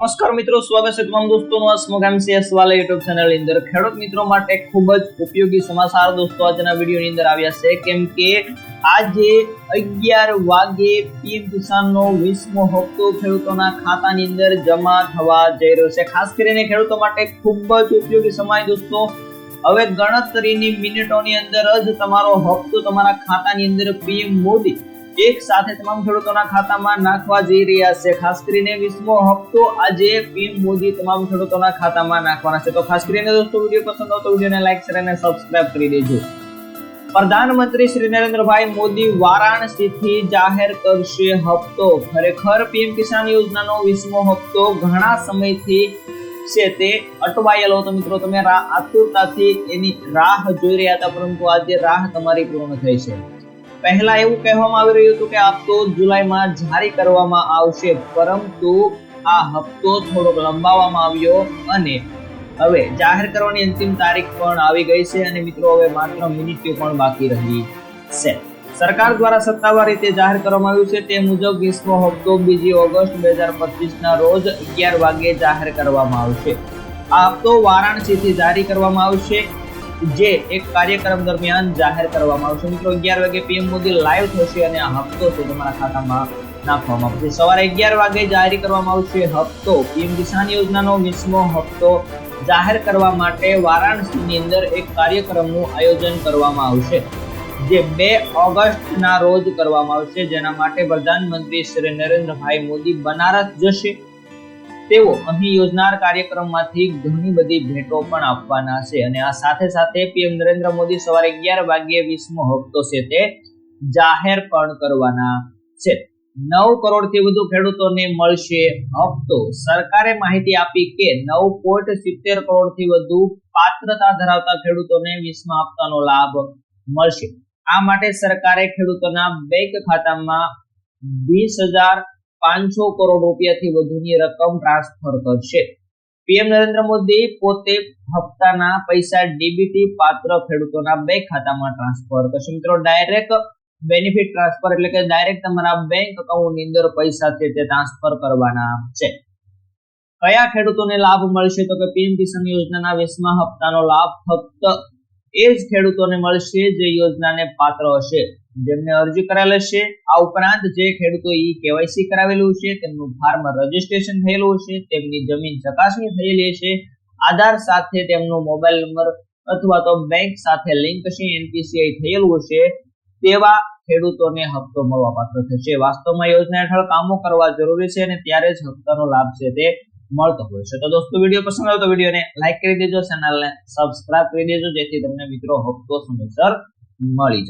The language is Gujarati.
નમસ્કાર મિત્રો, સ્વાગત છે તમામ દોસ્તોનું આ એમસીએસ વાલા યુટ્યુબ ચેનલ અંદર. ખેડૂત મિત્રો માટે ખૂબ જ ઉપયોગી સમાચાર દોસ્તો આજના વિડીયોની અંદર આવ્યા છે. કેમ કે આજે અગિયાર વાગે પીએમ કિસાનનો વીસમો હપ્તો ખેડૂતોના ખાતાની અંદર જમા થવા જઈ રહ્યો છે. ખાસ કરીને ખેડૂતો માટે ખૂબ જ ઉપયોગી સમય દોસ્તો. હવે ગણતરીની મિનિટોની અંદર જ તમારો હપ્તો તમારા ખાતાની અંદર પીએમ મોદી એક સાથે તમામ ખેડૂતોના ખાતામાં નાખવા જઈ રહ્યા છે. ખાસ કરીને વીસમો હપ્તો આજે પીએમ મોદી તમામ ખેડૂતોના ખાતામાં નાખવાના છે. તો ખાસ કરીને દોસ્તો, વીડિયો પસંદ હોય તો વિડીયોને લાઈક, શેર અને સબસ્ક્રાઇબ કરી દેજો. પ્રધાનમંત્રી શ્રી નરેન્દ્રભાઈ મોદી વારાણસીથી જાહેર કરશે હપ્તો. ખરેખર પીએમ કિસાન યોજનાનો વીસમો હપ્તો ઘણા સમયથી છે તે અટવાયેલો હતો. મિત્રો, તમે આતુરતાથી એની રાહ જોઈ રહ્યા હતા, પરંતુ આજે રાહ તમારી પૂર્ણ થઈ છે. પહેલા એવું કહેવામાં આવી રહ્યું હતું કે હપ્તો જુલાઈમાં જારી કરવામાં આવશે, પરંતુ આ હપ્તો થોડોક લંબાવવામાં આવ્યો અને હવે જાહેર કરવાની અંતિમ તારીખ પણ આવી ગઈ છે અને મિત્રો હવે માત્ર મિનિટો પણ બાકી રહી છે. સરકાર દ્વારા સત્તાવાર રીતે જાહેર કરવામાં આવ્યું છે તે મુજબ વીસમો હપ્તો બીજી ઓગસ્ટ બે હજાર પચીસના રોજ અગિયાર વાગે જાહેર કરવામાં આવશે. આ હપ્તો વારાણસીથી જારી કરવામાં આવશે. જે એક કાર્યક્રમ દરમિયાન જાહેર કરવામાં આવશે. મિત્રો, અગિયાર વાગે પીએમ મોદી લાઈવ થશે અને આ હપ્તો છે તમારા ખાતામાં નાખવામાં આવશે. સવારે અગિયાર વાગે જાહેર કરવામાં આવશે હપ્તો. પીએમ કિસાન યોજનાનો વીસમો હપ્તો જાહેર કરવા માટે વારાણસીની અંદર એક કાર્યક્રમનું આયોજન કરવામાં આવશે, જે બે ઓગસ્ટના રોજ કરવામાં આવશે. જેના માટે પ્રધાનમંત્રી શ્રી નરેન્દ્રભાઈ મોદી બનારસ જશે. તેઓ અહીં યોજનાર કાર્યક્રમમાંથી ઘણી બધી ભેટો પણ આપવાના છે અને આ સાથે સાથે પીએમ નરેન્દ્ર મોદી સવારે અગિયાર વાગ્યે વીસમો હપ્તો છે તે જાહેર પણ કરવાના છે. નવ કરોડથી વધુ ખેડૂતોને મળશે હપ્તો. સરકારે માહિતી આપી કે નવ પોઈન્ટ સિત્તેર કરોડથી વધુ પાત્રતા ધરાવતા ખેડૂતોને વીસમા હપ્તાનો લાભ મળશે. આ માટે સરકારે ખેડૂતોના બેંક ખાતામાં વીસ હજાર પાંચસો કરોડ રૂપિયાથી વધુની રકમ ટ્રાન્સફર કરશે. પીએમ નરેન્દ્ર મોદી પોતે હપ્તાના પૈસા ડીબીટી પાત્ર ખેડૂતોના બેંક ખાતામાં ટ્રાન્સફર કરશે. મિત્રો ડાયરેક્ટ બેનિફિટ ટ્રાન્સફર એટલે કે ડાયરેક્ટ તમારા બેંક અકાઉન્ટની અંદર પૈસા તે ટ્રાન્સફર કરવાના છે. કયા ખેડૂતોને લાભ મળશે? તો કે પીએમ કિસાન યોજનાના વીસમા હપ્તાનો લાભ ફક્ત એ જ ખેડૂતોને મળશે જે યોજનાને પાત્ર હશે. જેમને અરજી કરેલ છે. આ ઉપરાંત જે ખેડૂતો ઈ કેવાયસી કરાવેલું છે, તેમનું ફાર્મ રજીસ્ટ્રેશન થયેલું છે, તેમની જમીન ચકાસણી થયેલી છે. આધાર સાથે તેમનો મોબાઈલ નંબર અથવા તો બેંક સાથે લિંક છે, એનપીસીઆઈ થયેલું છે. તેવા ખેડૂતોને હપ્તો મળવા પાત્ર થશે. વાસ્તવમાં યોજના હેઠળ કામો કરવા જરૂરી છે અને ત્યારે જ હપ્તાનો લાભ છે તે મળતો હોય છે. તો દોસ્તો, વીડિયો પસંદ આવતો વિડીયોને લાઈક કરી દેજો, ચેનલને સબસ્ક્રાઇબ કરી દેજો, જેથી તમને મિત્રો હપ્તો સમયસર મળી જાય.